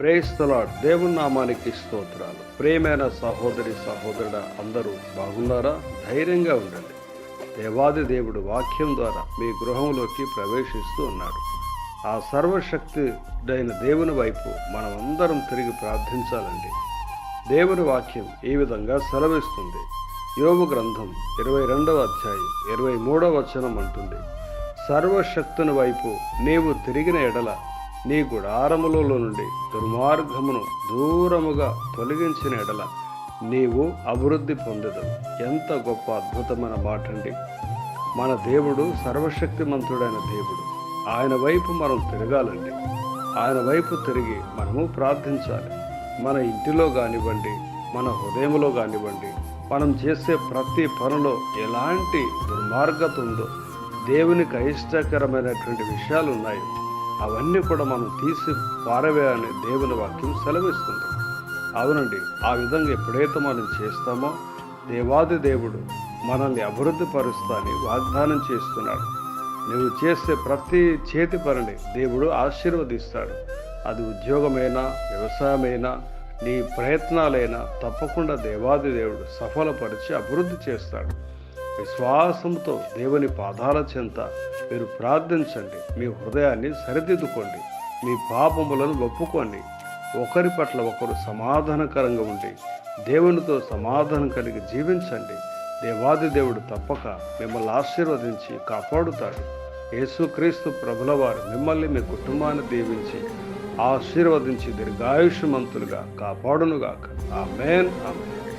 Praise the Lord దేవుని నామానికి స్తోత్రాలు. ప్రేమైన సహోదరి సహోదరుడ అందరూ బాగున్నారా? ధైర్యంగా ఉండండి. దేవాది దేవుడు వాక్యం ద్వారా మీ గృహంలోకి ప్రవేశిస్తూ ఉన్నాడు ఆ సర్వశక్తుడైన దేవుని వైపు మనం అందరం తిరిగి ప్రార్థించాలండి. దేవుని వాక్యం ఈ విధంగా సెలవిస్తుంది. యోగ గ్రంథం ఇరవై రెండవ అధ్యాయం ఇరవై మూడవ వచనం అంటుంది. సర్వశక్తుని వైపు నీవు తిరిగిన ఎడల నీ గుడారములలో నుండి దుర్మార్గమును దూరముగా తొలగించిన ఎడల నీవు అభివృద్ధి పొందదు ఎంత గొప్ప అద్భుతమైన మాట అండి మన దేవుడు సర్వశక్తిమంతుడైన దేవుడు. ఆయన వైపు మనం తిరగాలండి. ఆయన వైపు తిరిగి మనము ప్రార్థించాలి. మన ఇంటిలో కానివ్వండి మన హృదయంలో కానివ్వండి మనం చేసే ప్రతి పనిలో ఎలాంటి దుర్మార్గత ఉందో దేవునికి అయిష్టకరమైనటువంటి విషయాలు ఉన్నాయి అవన్నీ కూడా మనం తీసి పారవేయాలని దేవుని వాక్యం సెలవిస్తుంది. అవునండి ఆ విధంగా ఎప్పుడైతే మనం చేస్తామో దేవాది దేవుడు మనల్ని అభివృద్ధి పరుస్తాని వాగ్దానం చేస్తున్నాడు. నువ్వు చేసే ప్రతి చేతి పనిని దేవుడు ఆశీర్వదిస్తాడు. అది ఉద్యోగమైనా వ్యవసాయమైనా నీ ప్రయత్నాలైనా తప్పకుండా దేవాది దేవుడు సఫలపరిచి అభివృద్ధి చేస్తాడు. విశ్వాసంతో దేవుని పాదాల చెంత మీరు ప్రార్థించండి. మీ హృదయాన్ని సరిదిద్దుకోండి. మీ పాపములను ఒప్పుకోండి. ఒకరి పట్ల ఒకరు సమాధానకరంగా ఉండి దేవునితో సమాధానం కలిగి జీవించండి. దేవాది దేవుడు తప్పక మిమ్మల్ని ఆశీర్వదించి కాపాడుతాడు. యేసుక్రీస్తు ప్రభుల వారు మిమ్మల్ని మీ కుటుంబాన్ని దీవించి ఆశీర్వదించి దీర్ఘాయుష్మంతులుగా కాపాడునుగాక. Amen amen.